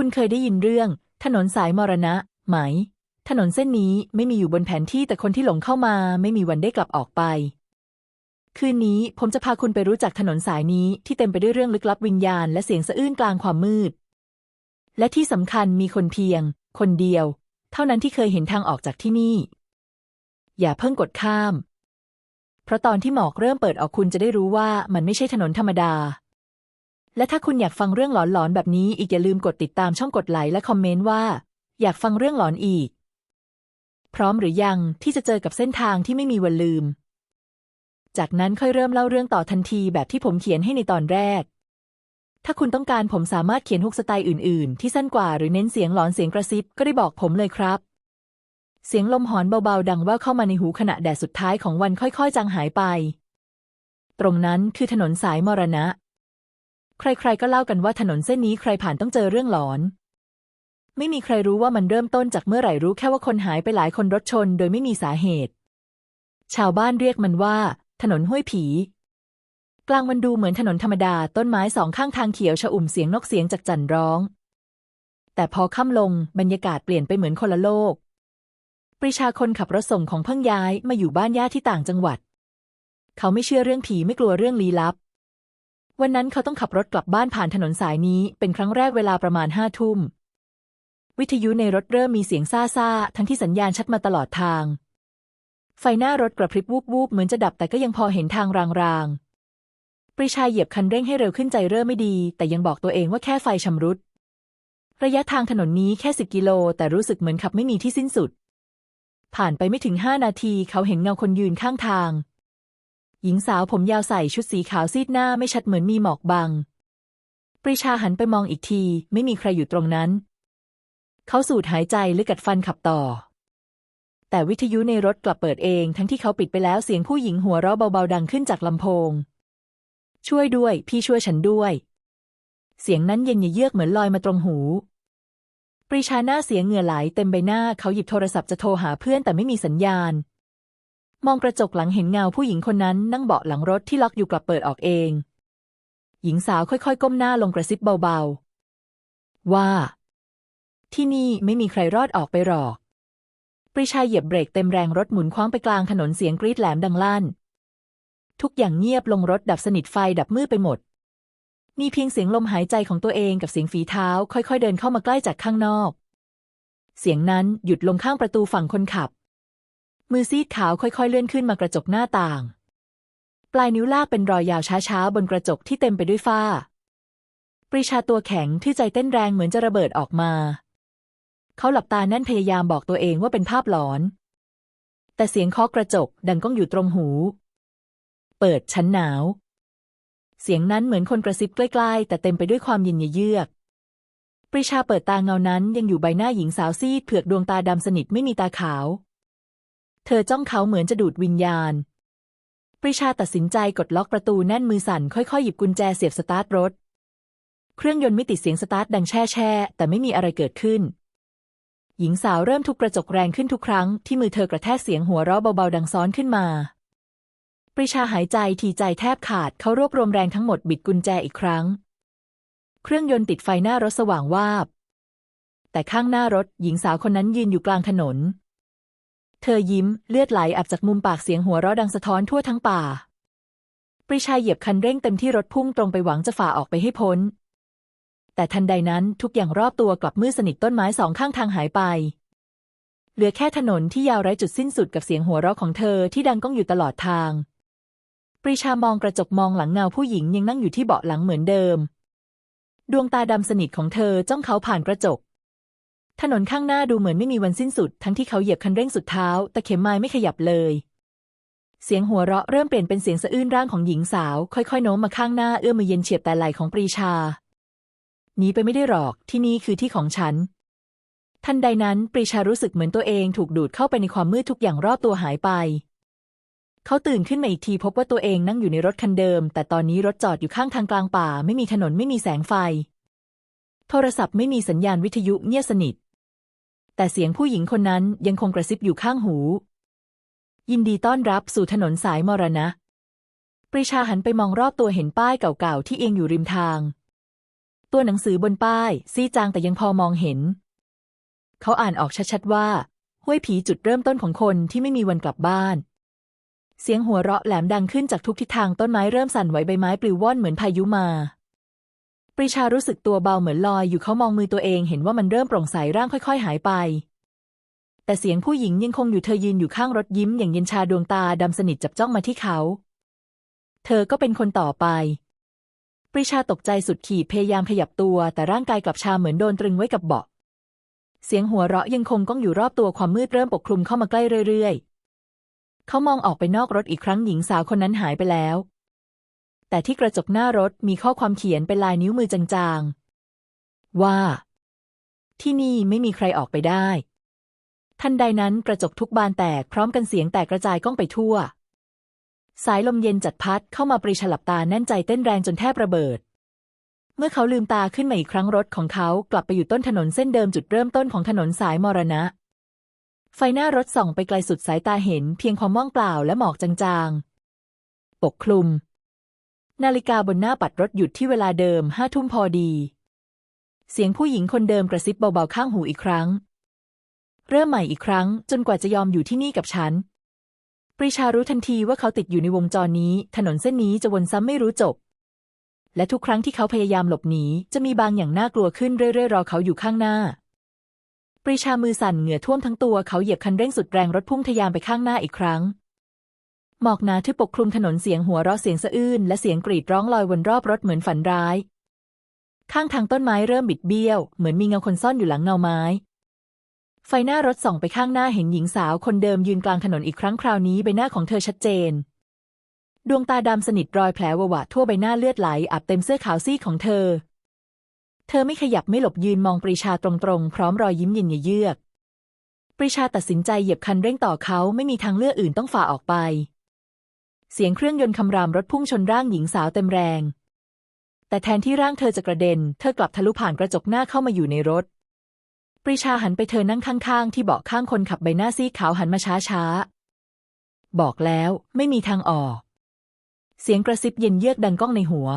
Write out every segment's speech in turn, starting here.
คุณเคยได้ยินเรื่อง ถนนสายมรณะ ไหม ถนนเส้นนี้ไม่มีอยู่บนแผนที่แต่คนที่หลงเข้ามา ไม่มีวันได้กลับออกไป คืนนี้ผมจะพาคุณไปรู้จักถนนสายนี้ที่เต็มไปด้วยเรื่องลึกลับวิญญาณและเสียงสะอื้นกลางความมืด และที่สำคัญมีคนเพียง คนเดียว เท่านั้นที่เคยเห็นทางออกจากที่นี่ อย่าเพิ่งกดข้าม เพราะตอนที่หมอกเริ่มเปิดออกคุณจะได้รู้ว่ามันไม่ใช่ถนนธรรมดา และถ้าคุณอยากฟังเรื่องหลอนๆแบบนี้อีกอย่าลืมกดติดตามช่องกดไลค์และคอมเมนต์ว่า อยากฟังเรื่องหลอนอีก พร้อมหรือยังที่จะเจอกับเส้นทางที่ไม่มีวันลืม จากนั้นค่อยเริ่มเล่าเรื่องต่อทันทีแบบที่ผมเขียนให้ในตอนแรก ถ้าคุณต้องการผมสามารถเขียนฮุกสไตล์อื่น ๆ ที่สั้นกว่าหรือเน้นเสียงหลอนเสียงกระซิบก็ได้บอกผมเลยครับ เสียงลมหอนเบาๆ ดังว่าเข้ามาในหูขณะแดดสุดท้ายของวันค่อยๆ จางหายไป ตรงนั้นคือถนนสายมรณะ ใครๆก็เล่ากันว่าถนนเส้นนี้ใครผ่านต้องเจอเรื่องหลอน ไม่มีใครรู้ว่ามันเริ่มต้นจากเมื่อไหร่รู้แค่ว่าคนหายไปหลายคนรถชนโดยไม่มีสาเหตุ ชาวบ้านเรียกมันว่า ถนนห้วยผี กลางวันดูเหมือนถนนธรรมดาต้นไม้สองข้างทางเขียวชอุ่มเสียงนกเสียงจากจันร้อง แต่พอค่ำลงบรรยากาศเปลี่ยนไปเหมือนคนละโลก ปรีชาคนขับรถส่งของเพิ่งย้ายมาอยู่บ้านญาติที่ต่างจังหวัด เขาไม่เชื่อเรื่องผีไม่กลัวเรื่องลี้ลับ วันนั้นเขาต้องขับรถกลับบ้านผ่านถนนสายนี้เป็นครั้งแรกเวลาประมาณห้าทุ่ม วิทยุในรถเริ่มมีเสียงซ่าซาทั้งที่สัญญาณชัดมาตลอดทาง ไฟหน้ารถกระพริบวูบวูบเหมือนจะดับแต่ก็ยังพอเห็นทางรางๆ ปรีชาเหยียบคันเร่งให้เร็วขึ้นใจเริ่มไม่ดี แต่ยังบอกตัวเองว่าแค่ไฟชำรุด ระยะทางถนนนี้แค่สิบกิโล แต่รู้สึกเหมือนขับไม่มีที่สิ้นสุด ผ่านไปไม่ถึงห้านาทีเขาเห็นเงาคนยืนข้างทาง หญิงสาวผมยาวใส่ชุดสีขาวซีดหน้าไม่ชัดเหมือนมีหมอกบัง ปรีชาหันไปมองอีกที ไม่มีใครอยู่ตรงนั้น เขาสูดหายใจลึกกัดฟันขับต่อ แต่วิทยุในรถกลับเปิดเอง ทั้งที่เขาปิดไปแล้วเสียงผู้หญิงหัวเราะเบาๆดังขึ้นจากลำโพง ช่วยด้วย พี่ช่วยฉันด้วย เสียงนั้นเย็นเยือกเหมือนลอยมาตรงหู ปรีชาหน้าเสียงเหงื่อไหลเต็มใบหน้าเขาหยิบโทรศัพท์จะโทรหาเพื่อนแต่ไม่มีสัญญาณ มองกระจกหลังเห็นเงาผู้หญิงคนนั้นนั่งเบาะหลังรถที่ล็อกอยู่กลับเปิดออกเอง หญิงสาวค่อยๆ ก้มหน้าลงกระซิบเบาๆ ว่า ที่นี่ไม่มีใครรอดออกไปหรอก ปรีชาเหยียบเบรกเต็มแรงรถหมุนคว้างไปกลางถนนเสียงกรีดแหลมดังลั่น ทุกอย่างเงียบลงรถดับสนิทไฟดับมืดไปหมด มีเพียงเสียงลมหายใจของตัวเองกับเสียงฝีเท้า ค่อยๆ เดินเข้ามาใกล้จากข้างนอก เสียงนั้นหยุดลงข้างประตูฝั่งคนขับ มือซีดขาวค่อยๆเลื่อนขึ้นมากระจกหน้าต่าง ปลายนิ้วลากเป็นรอยยาวช้าๆ บนกระจกที่เต็มไปด้วยฝ้า ปรีชาตัวแข็งที่ใจเต้นแรงเหมือนจะระเบิดออกมา เขาหลับตาแน่นพยายามบอกตัวเองว่าเป็นภาพหลอน แต่เสียงเคาะกระจกดังก้องอยู่ตรงหู เปิดชั้นหนาว เสียงนั้นเหมือนคนกระซิบใกล้ๆ แต่เต็มไปด้วยความเย็นเยือกปรีชาเปิดตาเงานั้นยังอยู่ใบหน้าหญิงสาวซีดเผือกดวงตาดำสนิทไม่มีตาขาว เธอจ้องเขาเหมือนจะดูดวิญญาณ ปรีชาตัดสินใจกดล็อกประตูแน่นมือสั่นค่อยๆ หยิบกุญแจเสียบสตาร์ทรถ เครื่องยนต์ไม่ติดเสียงสตาร์ทดังแช่แช่แต่ไม่มีอะไรเกิดขึ้น หญิงสาวเริ่มทุบกระจกแรงขึ้นทุกครั้งที่มือเธอกระแทกเสียงหัวเราะเบาๆดังซ้อนขึ้นมา ปรีชาหายใจทีใจแทบขาดเขารวบรวมแรงทั้งหมดบิดกุญแจอีกครั้ง เครื่องยนต์ติดไฟหน้ารถสว่างวาบแต่ข้างหน้ารถหญิงสาวคนนั้นยืนอยู่กลางถนน เธอยิ้มเลือดไหลอาบจากมุมปากเสียงหัวเราะดังสะท้อนทั่วทั้งป่า ปรีชาเหยียบคันเร่งเต็มที่รถพุ่งตรงไปหวังจะฝ่าออกไปให้พ้น แต่ทันใดนั้นทุกอย่างรอบตัวกลับมืดสนิทต้นไม้สองข้างทางหายไป เหลือแค่ถนนที่ยาวไร้จุดสิ้นสุดกับเสียงหัวเราะของเธอที่ดังก้องอยู่ตลอดทาง ปรีชามองกระจกมองหลังเงาผู้หญิงยังนั่งอยู่ที่เบาะหลังเหมือนเดิม ดวงตาดำสนิทของเธอจ้องเขาผ่านกระจก ถนนข้างหน้าดูเหมือนไม่มีวันสิ้นสุด ทั้งที่เขาเหยียบคันเร่งสุดเท้า แต่เข็มไม้ไม่ขยับเลย เสียงหัวเราะเริ่มเปลี่ยนเป็นเสียงสะอื้นร่างของหญิงสาว ค่อยๆโน้มมาข้างหน้าเอื้อมมือเย็นเฉียบแต่ไหล่ของปรีชาหนีไปไม่ได้หรอกที่นี่คือที่ของฉัน ทันใดนั้นปรีชารู้สึกเหมือนตัวเองถูกดูดเข้าไปในความมืดทุกอย่างรอบตัวหายไป เขาตื่นขึ้นมาอีกทีพบว่าตัวเองนั่งอยู่ในรถคันเดิม แต่ตอนนี้รถจอดอยู่ข้างทางกลางป่า ไม่มีถนนไม่มีแสงไฟ โทรศัพท์ไม่มีสัญญาณวิทยุเงียบสนิท แต่เสียงผู้หญิงคนนั้นยังคงกระซิบอยู่ข้างหู ยินดีต้อนรับสู่ถนนสายมรณะ ปรีชาหันไปมองรอบตัวเห็นป้ายเก่าๆที่เอียงอยู่ริมทาง ตัวหนังสือบนป้ายซีจางแต่ยังพอมองเห็น เขาอ่านออกชัดๆว่าห้วยผีจุดเริ่มต้นของคนที่ไม่มีวันกลับบ้านเสียงหัวเราะแหลมดังขึ้นจากทุกทิศทางต้นไม้เริ่มสั่นไหวใบไม้ปลิวว่อนเหมือนพายุมา ปรีชารู้สึกตัวเบาเหมือนลอยอยู่เขามองมือตัวเองเห็นว่ามันเริ่มโปร่งใสร่างค่อย ๆ หายไป แต่เสียงผู้หญิงยังคงอยู่เธอยืนอยู่ข้างรถยิ้มอย่างเย็นชาดวงตาดำสนิทจับจ้องมาที่เขา เธอก็เป็นคนต่อไป ปรีชาตกใจสุดขีดพยายามขยับตัว แต่ร่างกายกลับชาเหมือนโดนตรึงไว้กับเบาะ เสียงหัวเราะยังคงก้องอยู่รอบตัวความมืดเริ่มปกคลุมเข้ามาใกล้เรื่อยๆ เขามองออกไปนอกรถอีกครั้งหญิงสาวคนนั้นหายไปแล้ว แต่ที่กระจกหน้ารถมีข้อความเขียนเป็นลายนิ้วมือจางๆ ว่า ที่นี่ไม่มีใครออกไปได้ ทันใดนั้นกระจกทุกบานแตกพร้อมกันเสียงแตกกระจายก้องไปทั่ว สายลมเย็นจัดพัดเข้ามาปรีฉลับตาแน่นใจเต้นแรงจนแทบระเบิด เมื่อเขาลืมตาขึ้นมาอีกครั้งรถของเขากลับไปอยู่ต้นถนนเส้นเดิมจุดเริ่มต้นของถนนสายมรณะไฟหน้ารถส่องไปไกลสุดสายตาเห็นเพียงความว่างเปล่าและหมอกจางๆ ปกคลุม นาฬิกาบนหน้าปัดรถหยุดที่เวลาเดิมห้าทุ่มพอดี เสียงผู้หญิงคนเดิมกระซิบเบาๆข้างหูอีกครั้ง เริ่มใหม่อีกครั้ง จนกว่าจะยอมอยู่ที่นี่กับฉัน ปรีชารู้ทันทีว่าเขาติดอยู่ในวงจรนี้ ถนนเส้นนี้จะวนซ้ำไม่รู้จบ และทุกครั้งที่เขาพยายามหลบหนีจะมีบางอย่างน่ากลัวขึ้นเรื่อยๆรอเขาอยู่ข้างหน้า ปรีชามือสั่นเหงื่อท่วมทั้งตัวเขาเหยียบคันเร่งสุดแรงรถพุ่งทะยานไปข้างหน้าอีกครั้ง หมอกหนาทึบปกคลุมถนนเสียงหัวเราะเสียงสะอื้นและเสียงกรีดร้องลอยวนรอบรถเหมือนฝันร้าย ข้างทางต้นไม้เริ่มบิดเบี้ยว เหมือนมีเงาคนซ่อนอยู่หลังเงาไม้ ไฟหน้ารถส่องไปข้างหน้าเห็นหญิงสาวคนเดิมยืนกลางถนนอีกครั้งคราวนี้ใบหน้าของเธอชัดเจน ดวงตาดำสนิทรอยแผลวะวะทั่วใบหน้าเลือดไหลอาบเต็มเสื้อขาวซีดของเธอ เธอไม่ขยับไม่หลบยืนมองปรีชาตรงๆ พร้อมรอยยิ้มเย็นเยือกปรีชาตัดสินใจเหยียบคันเร่งต่อเขาไม่มีทางเลือกอื่นต้องฝ่าออกไป เสียงเครื่องยนต์คำรามรถพุ่งชนร่างหญิงสาวเต็มแรง แต่แทนที่ร่างเธอจะกระเด็น เธอกลับทะลุผ่านกระจกหน้าเข้ามาอยู่ในรถ ปรีชาหันไปเธอนั่งข้างๆ ที่เบาะข้างคนขับใบหน้าซีดขาวหันมาช้าๆ บอกแล้วไม่มีทางออก เสียงกระซิบเย็นเยือกดังก้องในหัว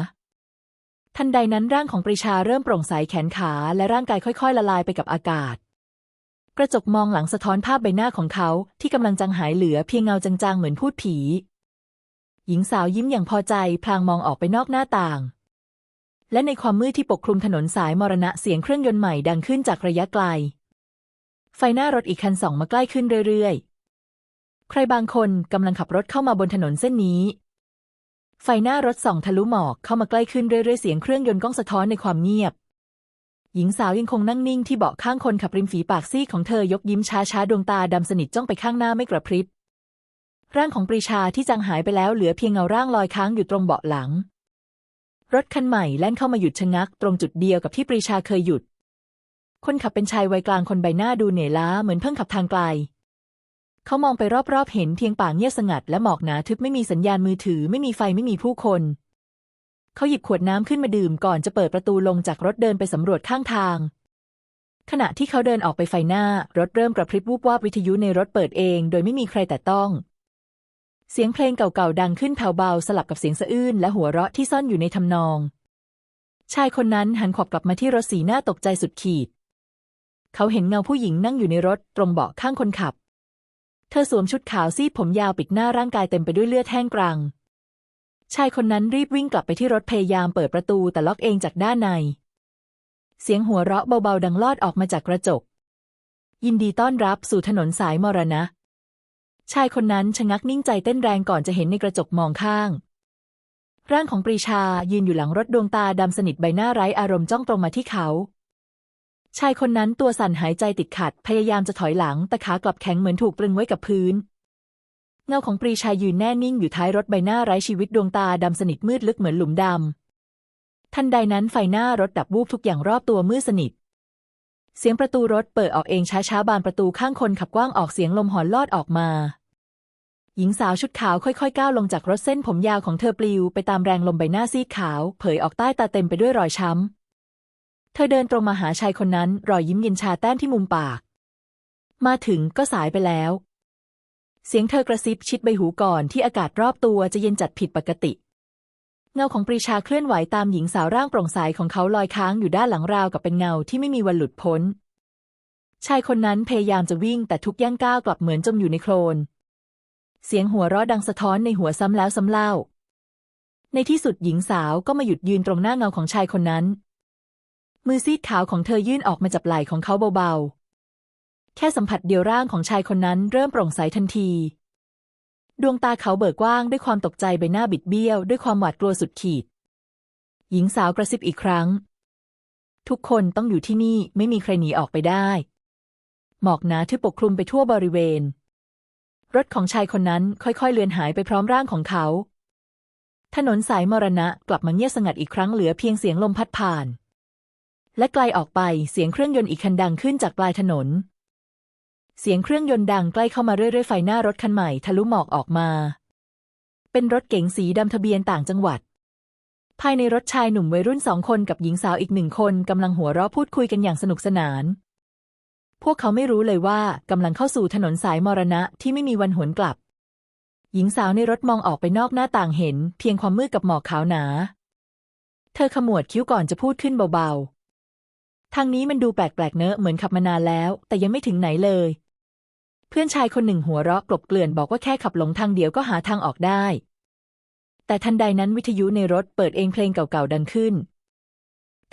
ทันใดนั้นร่างของปรีชาเริ่มโปร่งใสแขนขาและร่างกายค่อยๆ ละลายไปกับอากาศกระจกมองหลังสะท้อนภาพใบหน้าของเขาที่กำลังจางหายเหลือเพียงเงาจางๆ เหมือนพูดผี หญิงสาวยิ้มอย่างพอใจ พลางมองออกไปนอกหน้าต่าง และในความมืดที่ปกคลุมถนนสายมรณะเสียงเครื่องยนต์ใหม่ดังขึ้นจากระยะไกล ไฟหน้ารถอีกคันส่องมาใกล้ขึ้นเรื่อยๆ ใครบางคนกำลังขับรถเข้ามาบนถนนเส้นนี้ ไฟหน้ารถส่องทะลุหมอกเข้ามาใกล้ขึ้นเรื่อยๆ เสียงเครื่องยนต์ก้องสะท้อนในความเงียบ หญิงสาวยังคงนั่งนิ่งที่เบาะข้างคนขับริมฝีปากซีกของเธอยกยิ้มช้าๆดวงตาดำสนิทจ้องไปข้างหน้าไม่กระพริบ ร่างของปรีชาที่จางหายไปแล้วเหลือเพียงเงาร่างลอยค้างอยู่ตรงเบาะหลัง รถคันใหม่แล่นเข้ามาหยุดชะงัก ตรงจุดเดียวกับที่ปรีชาเคยหยุด คนขับเป็นชายวัยกลางคนใบหน้าดูเหนื่อยล้าเหมือนเพิ่งขับทางไกล เขามองไปรอบๆ เห็นเพียงป่าเงียบสงัด และหมอกหนาทึบไม่มีสัญญาณมือถือไม่มีไฟไม่มีผู้คน เขาหยิบขวดน้ำขึ้นมาดื่มก่อนจะเปิดประตูลงจากรถเดินไปสำรวจข้างทางขณะที่เขาเดินออกไปไฟหน้า รถเริ่มกระพริบวูบวาบวิทยุในรถเปิดเอง โดยไม่มีใครแต่ต้อง เสียงเพลงเก่าๆดังขึ้นแผ่วเบาสลับกับเสียงสะอื้นและหัวเราะที่ซ่อนอยู่ในทำนอง ชายคนนั้นหันขวับกลับมาที่รถสีหน้าตกใจสุดขีด เขาเห็นเงาผู้หญิงนั่งอยู่ในรถตรงเบาะข้างคนขับ เธอสวมชุดขาวซีดผมยาวปิดหน้าร่างกายเต็มไปด้วยเลือดแห้งกรัง ชายคนนั้นรีบวิ่งกลับไปที่รถพยายามเปิดประตูแต่ล็อกเองจากด้านใน เสียงหัวเราะเบาๆดังลอดออกมาจากกระจก ยินดีต้อนรับสู่ถนนสายมรณะ ชายคนนั้นชะงักนิ่งใจเต้นแรงก่อนจะเห็นในกระจกมองข้าง ร่างของปรีชายืนอยู่หลังรถดวงตาดำสนิทใบหน้าไร้อารมณ์จ้องตรงมาที่เขา ชายคนนั้นตัวสั่นหายใจติดขัด พยายามจะถอยหลังแต่ขากลับแข็งเหมือนถูกตรึงไว้กับพื้น เงาของปรีชายืนแน่นิ่งอยู่ท้ายรถใบหน้าไร้ชีวิตดวงตาดำสนิทมืดลึกเหมือนหลุมดำทันใดนั้นไฟหน้ารถดับวูบทุกอย่างรอบตัวมืดสนิทเสียงประตูรถเปิดออกเองช้าๆ บานประตูข้างคนขับกว้างออกเสียงลมหอนลอดออกมา หญิงสาวชุดขาวค่อยๆ ก้าวลงจากรถเส้นผมยาวของเธอปลิวไปตามแรงลมใบหน้าซีดขาว เผยออกใต้ตาเต็มไปด้วยรอยช้ำ เธอเดินตรงมาหาชายคนนั้น รอยยิ้มเย็นชาแต้มที่มุมปาก มาถึงก็สายไปแล้ว เสียงเธอกระซิบชิดใบหูก่อนที่อากาศรอบตัวจะเย็นจัดผิดปกติ เงาของปรีชาเคลื่อนไหวตามหญิงสาวร่างโปร่งใสของเขาลอยค้างอยู่ด้านหลังราวกับเป็นเงาที่ไม่มีวันหลุดพ้น ชายคนนั้นพยายามจะวิ่งแต่ทุกย่างก้าวกลับเหมือนจมอยู่ในโคลน เสียงหัวเราะดังสะท้อนในหัวซ้ำแล้วซ้ำเล่า ในที่สุดหญิงสาวก็มาหยุดยืนตรงหน้าเงาของชายคนนั้น มือซีดขาวของเธอยื่นออกมาจับไหล่ของเขาเบาๆ แค่สัมผัสเดียวร่างของชายคนนั้นเริ่มโปร่งใสทันที ดวงตาเขาเบิกกว้างด้วยความตกใจใบหน้าบิดเบี้ยวด้วยความหวาดกลัวสุดขีด หญิงสาวกระซิบอีกครั้ง ทุกคนต้องอยู่ที่นี่ไม่มีใครหนีออกไปได้ หมอกหนาทึบปกคลุมไปทั่วบริเวณ รถของชายคนนั้นค่อยๆเลือนหายไปพร้อมร่างของเขา ถนนสายมรณะกลับมาเงียบสงัดอีกครั้งเหลือเพียงเสียงลมพัดผ่าน และไกลออกไปเสียงเครื่องยนต์อีกคันดังขึ้นจากปลายถนน เสียงเครื่องยนต์ดังใกล้เข้ามาเรื่อยๆ ไฟหน้ารถคันใหม่ทะลุหมอกออกมา เป็นรถเก๋งสีดำทะเบียนต่างจังหวัด ภายในรถชายหนุ่มวัยรุ่นสองคนกับหญิงสาวอีกหนึ่งคนกำลังหัวเราะพูดคุยกันอย่างสนุกสนาน พวกเขาไม่รู้เลยว่ากำลังเข้าสู่ถนนสายมรณะที่ไม่มีวันหวนกลับ หญิงสาวในรถมองออกไปนอกหน้าต่างเห็น เพียงความมืดกับหมอกขาวหนา เธอขมวดคิ้วก่อนจะพูดขึ้นเบาๆ ทางนี้มันดูแปลกๆเนอะเหมือนขับมานานแล้ว แต่ยังไม่ถึงไหนเลย เพื่อนชายคนหนึ่งหัวเราะกลบเกลื่อนบอกว่าแค่ขับหลงทางเดียวก็หาทางออกได้ แต่ทันใดนั้นวิทยุในรถเปิดเองเพลงเก่าๆดังขึ้น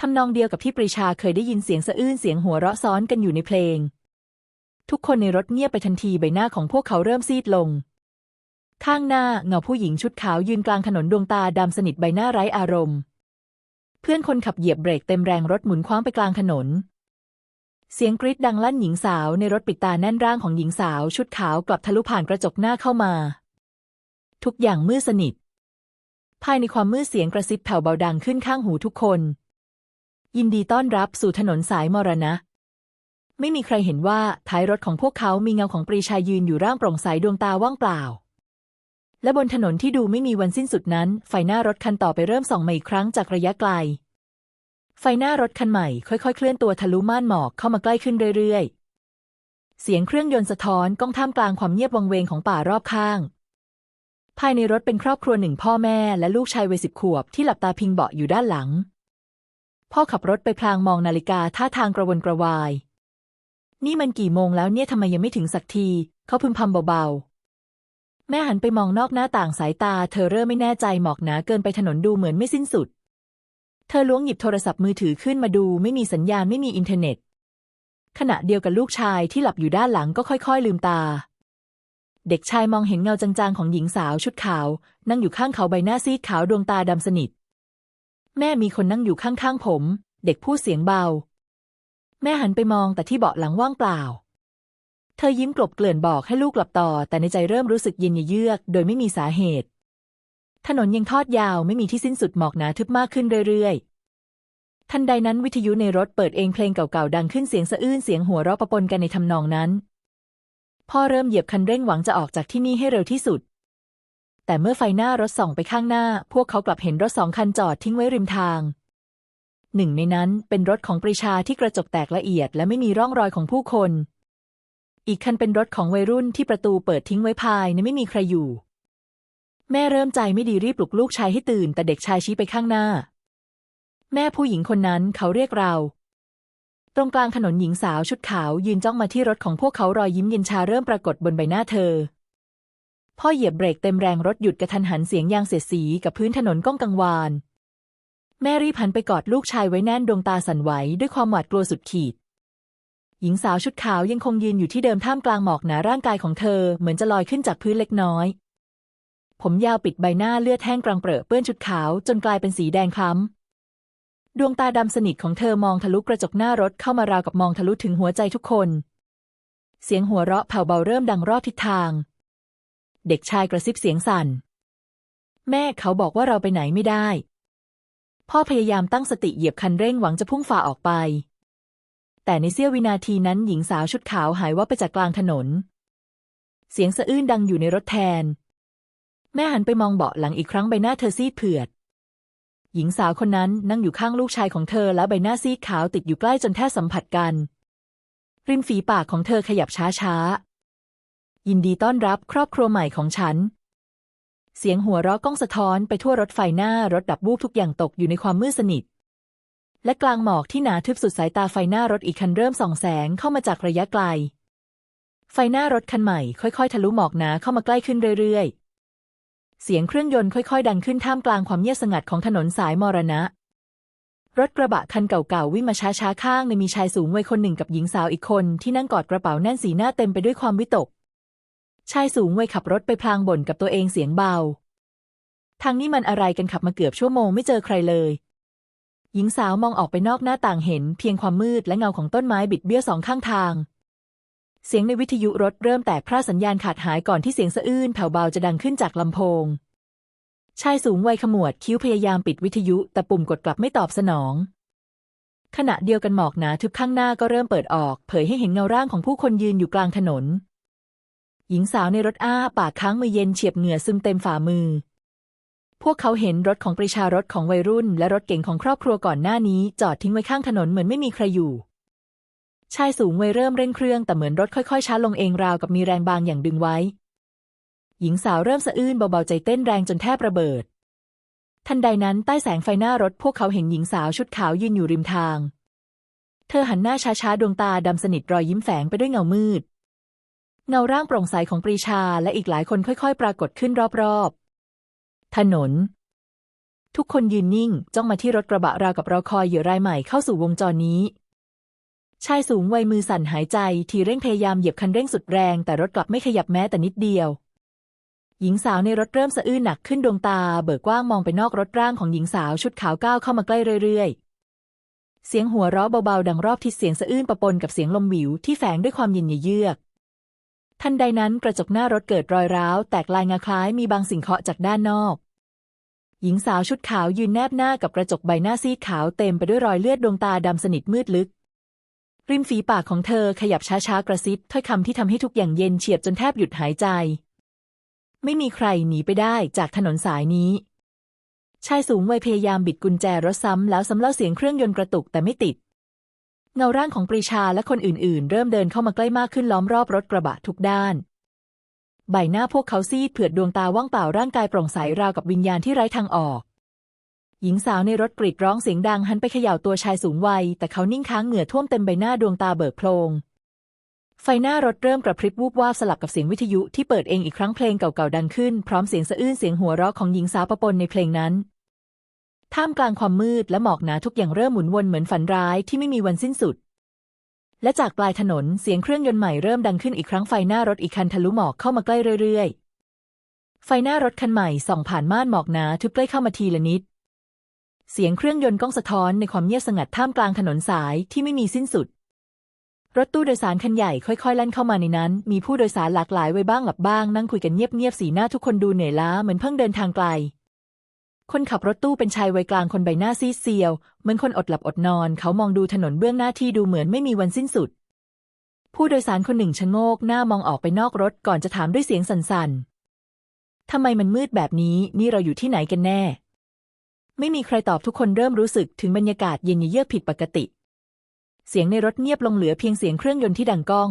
ทำนองเดียวกับที่ปรีชาเคยได้ยินเสียงสะอื้นเสียงหัวเราะซ้อนกันอยู่ในเพลง ทุกคนในรถเงียบไปทันทีใบหน้าของพวกเขาเริ่มซีดลง ข้างหน้าเงาผู้หญิงชุดขาวยืนกลางถนนดวงตาดำสนิทใบหน้าไร้อารมณ์ เพื่อนคนขับเหยียบเบรกเต็มแรงรถหมุนคว้างไปกลางถนน เสียงกรีดดังลั่นหญิงสาวในรถปิดตาแน่นร่างของหญิงสาวชุดขาวกลับทะลุผ่านกระจกหน้าเข้ามา ทุกอย่างมืดสนิท ภายในความมืดเสียงกระซิบแผ่วเบาดังขึ้นข้างหูทุกคน ยินดีต้อนรับสู่ถนนสายมรณะ ไม่มีใครเห็นว่าท้ายรถของพวกเขามีเงาของปรีชายืนอยู่ร่างโปร่งใสดวงตาว่างเปล่า และบนถนนที่ดูไม่มีวันสิ้นสุดนั้น ไฟหน้ารถคันต่อไปเริ่มส่องมาอีกครั้งจากระยะไกล ไฟหน้ารถคันใหม่ค่อยๆ เคลื่อนตัวทะลุม่านหมอกเข้ามาใกล้ขึ้นเรื่อยๆ เสียงเครื่องยนต์สะท้อนก้องท่ามกลางความเงียบวังเวงของป่ารอบข้าง ภายในรถเป็นครอบครัวหนึ่งพ่อแม่และลูกชายวัยสิบขวบที่หลับตาพิงเบาะอยู่ด้านหลัง พ่อขับรถไปพลางมองนาฬิกาท่าทางกระวนกระวาย นี่มันกี่โมงแล้วเนี่ยทำไมยังไม่ถึงสักที เขาพึมพำเบาๆ แม่หันไปมองนอกหน้าต่างสายตา เธอเริ่มไม่แน่ใจหมอกหนาเกินไปถนนดูเหมือนไม่สิ้นสุด เธอล้วงหยิบโทรศัพท์มือถือขึ้นมาดูไม่มีสัญญาณไม่มีอินเทอร์เน็ต ขณะเดียวกับลูกชายที่หลับอยู่ด้านหลังก็ค่อย ๆ ลืมตา เด็กชายมองเห็นเงาจางๆของหญิงสาวชุดขาว นั่งอยู่ข้างเขาใบหน้าซีดขาวดวงตาดำสนิท แม่มีคนนั่งอยู่ข้างๆผม เด็กพูดเสียงเบา แม่หันไปมองแต่ที่เบาะหลังว่างเปล่า เธอยิ้มกลบเกลื่อนบอกให้ลูกหลับต่อ แต่ในใจเริ่มรู้สึกเย็นเยือก โดยไม่มีสาเหตุ ถนนยังทอดยาวไม่มีที่สิ้นสุดหมอกหนาทึบมากขึ้นเรื่อยๆ ทันใดนั้นวิทยุในรถเปิดเองเพลงเก่าๆดังขึ้นเสียงสะอื้นเสียงหัวเราะปะปนกันในทำนองนั้นพ่อเริ่มเหยียบคันเร่งหวังจะออกจากที่นี่ให้เร็วที่สุด แต่เมื่อไฟหน้ารถส่องไปข้างหน้า พวกเขากลับเห็นรถสองคันจอดทิ้งไว้ริมทาง หนึ่งในนั้นเป็นรถของปรีชาที่กระจกแตกละเอียดและไม่มีร่องรอยของผู้คน อีกคันเป็นรถของวัยรุ่นที่ประตูเปิดทิ้งไว้ภายในไม่มีใครอยู่ แม่เริ่มใจไม่ดีรีบปลุกลูกชายให้ตื่น แต่เด็กชายชี้ไปข้างหน้า แม่ผู้หญิงคนนั้นเขาเรียกเรา ตรงกลางถนนหญิงสาวชุดขาวยืนจ้องมาที่รถของพวกเขารอยยิ้มเย็นชาเริ่มปรากฏบนใบหน้าเธอ พ่อเหยียบเบรกเต็มแรงรถหยุดกระทันหันเสียงยางเสียดสีกับพื้นถนนก้องกังวาน แม่รีบหันไปกอดลูกชายไว้แน่นดวงตาสั่นไหวด้วยความหวาดกลัวสุดขีด หญิงสาวชุดขาวยังคงยืนอยู่ที่เดิมท่ามกลางหมอกหนาร่างกายของเธอเหมือนจะลอยขึ้นจากพื้นเล็กน้อย ผมยาวปิดใบหน้าเลือดแห้งกรังเปรอะเปื้อนชุดขาวจนกลายเป็นสีแดงคล้ำดวงตาดำสนิทของเธอมองทะลุกระจกหน้ารถเข้ามาราวกับมองทะลุถึงหัวใจทุกคน เสียงหัวเราะแผ่วเบาเริ่มดังรอบทิศทาง เด็กชายกระซิบเสียงสั่น แม่เขาบอกว่าเราไปไหนไม่ได้ พ่อพยายามตั้งสติเหยียบคันเร่งหวังจะพุ่งฝ่าออกไป แต่ในเสี้ยววินาทีนั้นหญิงสาวชุดขาวหายว่าไปจากกลางถนน เสียงสะอื้นดังอยู่ในรถแทน แม่หันไปมองเบาะหลังอีกครั้งใบหน้าเธอซีดเผือด หญิงสาวคนนั้นนั่งอยู่ข้างลูกชายของเธอและใบหน้าซีดขาวติดอยู่ใกล้จนแทบสัมผัสกันริมฝีปากของเธอขยับช้าๆ ยินดีต้อนรับครอบครัวใหม่ของฉัน เสียงหัวเราะก้องสะท้อนไปทั่วรถไฟหน้ารถดับวูบทุกอย่างตกอยู่ในความมืดสนิท และกลางหมอกที่หนาทึบสุดสายตาไฟหน้ารถอีกคันเริ่มส่องแสงเข้ามาจากระยะไกล ไฟหน้ารถคันใหม่ค่อยๆ ทะลุหมอกหนาเข้ามาใกล้ขึ้นเรื่อยๆ เสียงเครื่องยนต์ค่อยๆ ดังขึ้นท่ามกลางความเงียบสงัดของถนนสายมรณะรถกระบะคันเก่าๆวิ่งมาช้าๆข้างในมีชายสูงวัยคนหนึ่งกับหญิงสาวอีกคนที่นั่งกอดกระเป๋าแน่นสีหน้าเต็มไปด้วยความวิตก ชายสูงวัยขับรถไปพลางบ่นกับตัวเองเสียงเบา ทางนี้มันอะไรกันขับมาเกือบชั่วโมงไม่เจอใครเลย หญิงสาวมองออกไปนอกหน้าต่างเห็นเพียงความมืดและเงาของต้นไม้บิดเบี้ยวสองข้างทาง เสียงในวิทยุรถเริ่มแตกพร่าสัญญาณขาดหายก่อนที่เสียงสะอื้นแผ่วเบาจะดังขึ้นจากลำโพง ชายสูงวัยขมวดคิ้วพยายามปิดวิทยุ แต่ปุ่มกดกลับไม่ตอบสนอง ขณะเดียวกันหมอกหนาทึบข้างหน้าก็เริ่มเปิดออก เผยให้เห็นเงาร่างของผู้คนยืนอยู่กลางถนน หญิงสาวในรถอ้าปากค้างมือเย็นเฉียบเหงื่อซึมเต็มฝ่ามือ พวกเขาเห็นรถของปรีชารถของวัยรุ่น และรถเก๋งของครอบครัวก่อนหน้านี้ จอดทิ้งไว้ข้างถนนเหมือนไม่มีใครอยู่ ชายสูงวัยเริ่มเร่งเครื่องแต่เหมือนรถค่อยๆช้าลงเองราวกับมีแรงบางอย่างดึงไว้ หญิงสาวเริ่มสะอื้นเบาๆใจเต้นแรงจนแทบระเบิด ทันใดนั้นใต้แสงไฟหน้ารถพวกเขาเห็นหญิงสาวชุดขาวยืนอยู่ริมทาง เธอหันหน้าช้าๆดวงตาดำสนิทรอยยิ้มแฝงไปด้วยเงามืด เงาร่างโปร่งใสของปรีชาและอีกหลายคนค่อยๆ ปรากฏขึ้นรอบๆ ถนน ทุกคนยืนนิ่ง จ้องมาที่รถกระบะราวกับรอคอยเหยื่อรายใหม่เข้าสู่วงจรนี้ ชายสูงวัยมือสั่นหายใจ ทีเร่งพยายามเหยียบคันเร่งสุดแรง แต่รถกลับไม่ขยับแม้แต่นิดเดียว หญิงสาวในรถเริ่มสะอื้นหนักขึ้นดวงตา เบิกกว้างมองไปนอกรถร่างของหญิงสาวชุดขาวก้าวเข้ามาใกล้เรื่อยๆเสียงหัวเราะเบาๆ ดังรอบทิศเสียงสะอื้นปะปนกับเสียงลมวิวที่แฝงด้วยความเย็นเยือก ทันใดนั้นกระจกหน้ารถเกิดรอยร้าว แตกลายงาคล้ายมีบางสิ่งเคาะจากด้านนอก หญิงสาวชุดขาวยืนแนบหน้ากับกระจกใบหน้าซีดขาวเต็มไปด้วยรอยเลือดดวงตาดำสนิทมืดลึก ริมฝีปากของเธอขยับช้าๆกระซิบถ้อยคำที่ทำให้ทุกอย่างเย็นเฉียบจนแทบหยุดหายใจ ไม่มีใครหนีไปได้จากถนนสายนี้ ชายสูงวัยพยายามบิดกุญแจรถซ้ำแล้วซ้ำเล่าเสียงเครื่องยนต์กระตุกแต่ไม่ติด เงาร่างของปรีชาและคนอื่นๆ เริ่มเดินเข้ามาใกล้มากขึ้นล้อมรอบรถกระบะทุกด้าน ใบหน้าพวกเขาซีดเผือดดวงตาว่างเปล่าร่างกายโปร่งใสราวกับวิญญาณที่ไร้ทางออก หญิงสาวในรถกรีดร้องเสียงดังหันไปเขย่าตัวชายสูงวัย แต่เขานิ่งค้างเหงื่อท่วมเต็มใบหน้าดวงตาเบิกโพลงไฟหน้ารถเริ่มกระพริบวูบวาบสลับกับเสียงวิทยุที่เปิดเองอีกครั้งเพลงเก่าๆดังขึ้น พร้อมเสียงสะอื้นเสียงหัวเราะของหญิงสาวประปนในเพลงนั้น ท่ามกลางความมืดและหมอกหนาทุกอย่างเริ่มหมุนวนเหมือนฝันร้ายที่ไม่มีวันสิ้นสุด และจากปลายถนนเสียงเครื่องยนต์ใหม่เริ่มดังขึ้นอีกครั้งไฟหน้ารถอีกคันทะลุหมอกเข้ามาใกล้เรื่อยๆ ไฟหน้ารถคันใหม่ส่องผ่านม่านหมอกหนาทึบใกล้เข้ามาทีละนิด เสียงเครื่องยนต์ก้องสะท้อนในความเงียบสงัดท่ามกลางถนนสายที่ไม่มีสิ้นสุด รถตู้โดยสารคันใหญ่ค่อยๆแล่นเข้ามาในนั้น มีผู้โดยสารหลากหลายไว้บ้างหลับบ้างนั่งคุยกันเงียบๆสีหน้าทุกคนดูเหนื่อยล้าเหมือนเพิ่งเดินทางไกล คนขับรถตู้เป็นชายวัยกลางคนใบหน้าซีดเซียว เหมือนคนอดหลับอดนอน เขามองดูถนนเบื้องหน้าที่ดูเหมือนไม่มีวันสิ้นสุด ผู้โดยสารคนหนึ่งชะโงกหน้ามองออกไปนอกรถก่อนจะถามด้วยเสียงสั่นๆทำไมมันมืดแบบนี้นี่เราอยู่ที่ไหนกันแน่ ไม่มีใครตอบทุกคนเริ่มรู้สึกถึงบรรยากาศเย็นเยือกผิดปกติ เสียงในรถเงียบลงเหลือเพียงเสียงเครื่องยนต์ที่ดังก้อง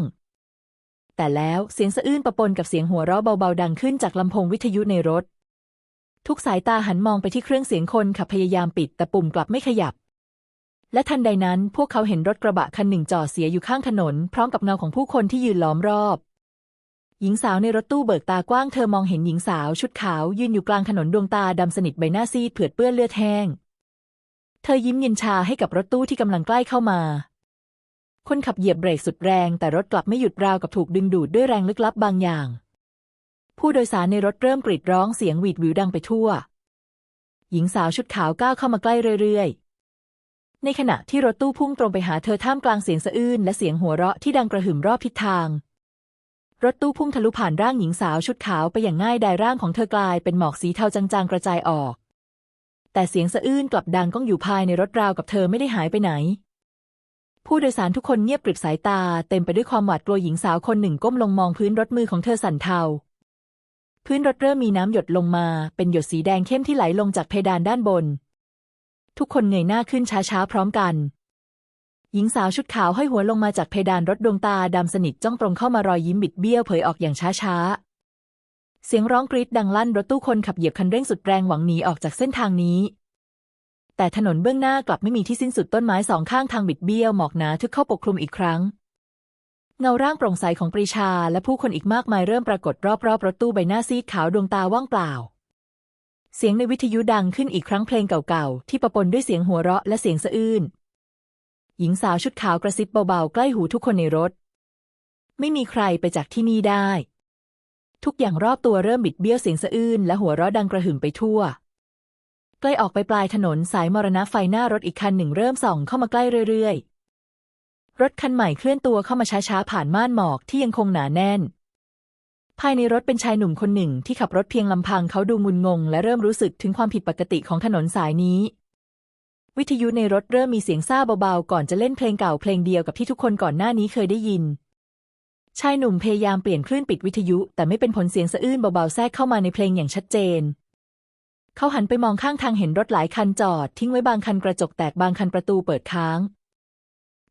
แต่แล้วเสียงสะอื้นปะปนกับเสียงหัวเราะเบาๆดังขึ้นจากลำโพงวิทยุในรถ ทุกสายตาหันมองไปที่เครื่องเสียงคนขับพยายามปิด แต่ปุ่มกลับไม่ขยับ และทันใดนั้นพวกเขาเห็นรถกระบะคันหนึ่งจอดเสียอยู่ข้างถนน พร้อมกับเงาของผู้คนที่ยืนล้อมรอบ หญิงสาวในรถตู้เบิกตากว้างเธอมองเห็นหญิงสาวชุดขาว ยืนอยู่กลางถนนดวงตาดำสนิทใบหน้าซีดเผือดเปื้อนเลือดแห้ง เธอยิ้มเย็นชาให้กับรถตู้ที่กำลังใกล้เข้ามา คนขับเหยียบเบรกสุดแรง แต่รถกลับไม่หยุดราวกับถูกดึงดูดด้วยแรงลึกลับบางอย่าง ผู้โดยสารในรถเริ่มกรีดร้องเสียงหวีดวิวดังไปทั่ว หญิงสาวชุดขาวก้าวเข้ามาใกล้เรื่อยๆ ในขณะที่รถตู้พุ่งตรงไปหาเธอท่ามกลางเสียงสะอื้นและเสียงหัวเราะที่ดังกระหึ่มรอบทิศทาง รถตู้พุ่งทะลุผ่านร่างหญิงสาวชุดขาวไปอย่างง่ายดายร่างของเธอกลายเป็นหมอกสีเทาจางๆกระจายออก แต่เสียงสะอื้นกลับดังก้องอยู่ภายในรถราวกับเธอไม่ได้หายไปไหนผู้โดยสารทุกคนเงียบกริบสายตา เต็มไปด้วยความหวาดกลัวหญิงสาวคนหนึ่งก้มลงมองพื้นรถมือของเธอสั่นเทา พื้นรถเริ่มมีน้ำหยดลงมา เป็นหยดสีแดงเข้มที่ไหลลงจากเพดานด้านบน ทุกคนเงยหน้าขึ้นช้าๆพร้อมกัน หญิงสาวชุดขาวห้อยหัวลงมาจากเพดานรถดวงตาดำสนิทจ้องตรงเข้ามารอยยิ้มบิดเบี้ยวเผยออกอย่างช้าๆ เสียงร้องกรีดดังลั่นรถตู้คนขับเหยียบคันเร่งสุดแรงหวังหนีออกจากเส้นทางนี้ แต่ถนนเบื้องหน้ากลับไม่มีที่สิ้นสุดต้นไม้สองข้างทางบิดเบี้ยวหมอกหนาทึบเข้าปกคลุมอีกครั้ง เงาร่างโปร่งใสของปรีชาและผู้คนอีกมากมายเริ่มปรากฏรอบๆรถตู้ใบหน้าซีดขาวดวงตาว่างเปล่า เสียงในวิทยุดังขึ้นอีกครั้งเพลงเก่าๆ ที่ประปนด้วยเสียงหัวเราะและเสียงสะอื้น หญิงสาวชุดขาวกระซิบเบาๆ ใกล้หูทุกคนในรถ ไม่มีใครไปจากที่นี่ได้ ทุกอย่างรอบตัวเริ่มบิดเบี้ยวเสียงสะอื้นและหัวเราะดังกระหึ่มไปทั่ว ใกล้ออกไปปลายถนนสายมรณะไฟหน้ารถอีกคันหนึ่งเริ่มส่องเข้ามาใกล้เรื่อยๆ รถคันใหม่เคลื่อนตัวเข้ามาช้าๆผ่านม่านหมอกที่ยังคงหนาแน่น ภายในรถเป็นชายหนุ่มคนหนึ่งที่ขับรถเพียงลำพังเขาดูงุนงง และเริ่มรู้สึกถึงความผิดปกติของถนนสายนี้ วิทยุในรถเริ่มมีเสียงซาเบาๆ ก่อนจะเล่นเพลงเก่าเพลงเดียวกับที่ทุกคนก่อนหน้านี้เคยได้ยิน ชายหนุ่มพยายามเปลี่ยนคลื่นปิดวิทยุ แต่ไม่เป็นผลเสียงสะอื้นเบาๆแทรกเข้ามาในเพลงอย่างชัดเจนเขาหันไปมองข้างทางเห็นรถหลายคันจอดทิ้งไว้บางคันกระจกแตกบางคันประตูเปิดค้าง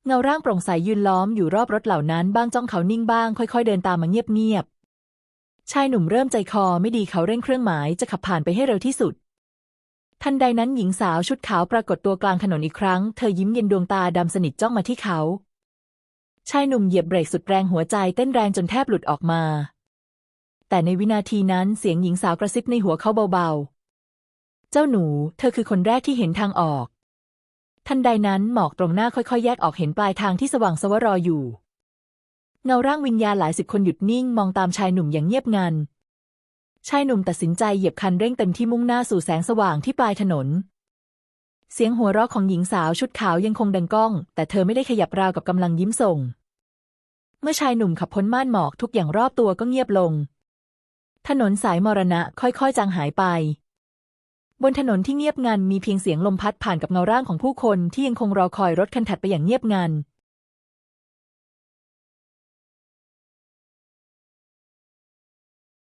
เงาร่างโปร่งใสยืนล้อมอยู่รอบรถเหล่านั้นบ้างจ้องเขานิ่งบ้างค่อย ๆ เดินตามมาเงียบๆชายหนุ่มเริ่มใจคอไม่ดีเขาเร่งเครื่องหมายจะขับผ่านไปให้เร็วที่สุด ทันใดนั้นหญิงสาวชุดขาวปรากฏตัวกลางถนนอีกครั้ง เธอยิ้มเย็นดวงตาดำสนิทจ้องมาที่เขา ชายหนุ่มเหยียบเบรกสุดแรงหัวใจเต้นแรงจนแทบหลุดออกมา แต่ในวินาทีนั้นเสียงหญิงสาวกระซิบในหัวเขาเบาๆ เจ้าหนู เธอคือคนแรกที่เห็นทางออก ทันใดนั้นหมอกตรงหน้าค่อยๆ แยกออกเห็นปลายทางที่สว่างสวรออยู่ เงาร่างวิญญาณหลายสิบคนหยุดนิ่งมองตามชายหนุ่มอย่างเงียบงัน ชายหนุ่มตัดสินใจเหยียบคันเร่งเต็มที่มุ่งหน้าสู่แสงสว่างที่ปลายถนน เสียงหัวเราะของหญิงสาวชุดขาวยังคงดังก้อง แต่เธอไม่ได้ขยับราวกับกำลังยิ้มส่ง เมื่อชายหนุ่มขับพ้นม่านหมอกทุกอย่างรอบตัวก็เงียบลง ถนนสายมรณะค่อยๆจางหายไป บนถนนที่เงียบงันมีเพียงเสียงลมพัดผ่านกับเงาร่างของผู้คนที่ยังคงรอคอยรถคันถัดไปอย่างเงียบงัน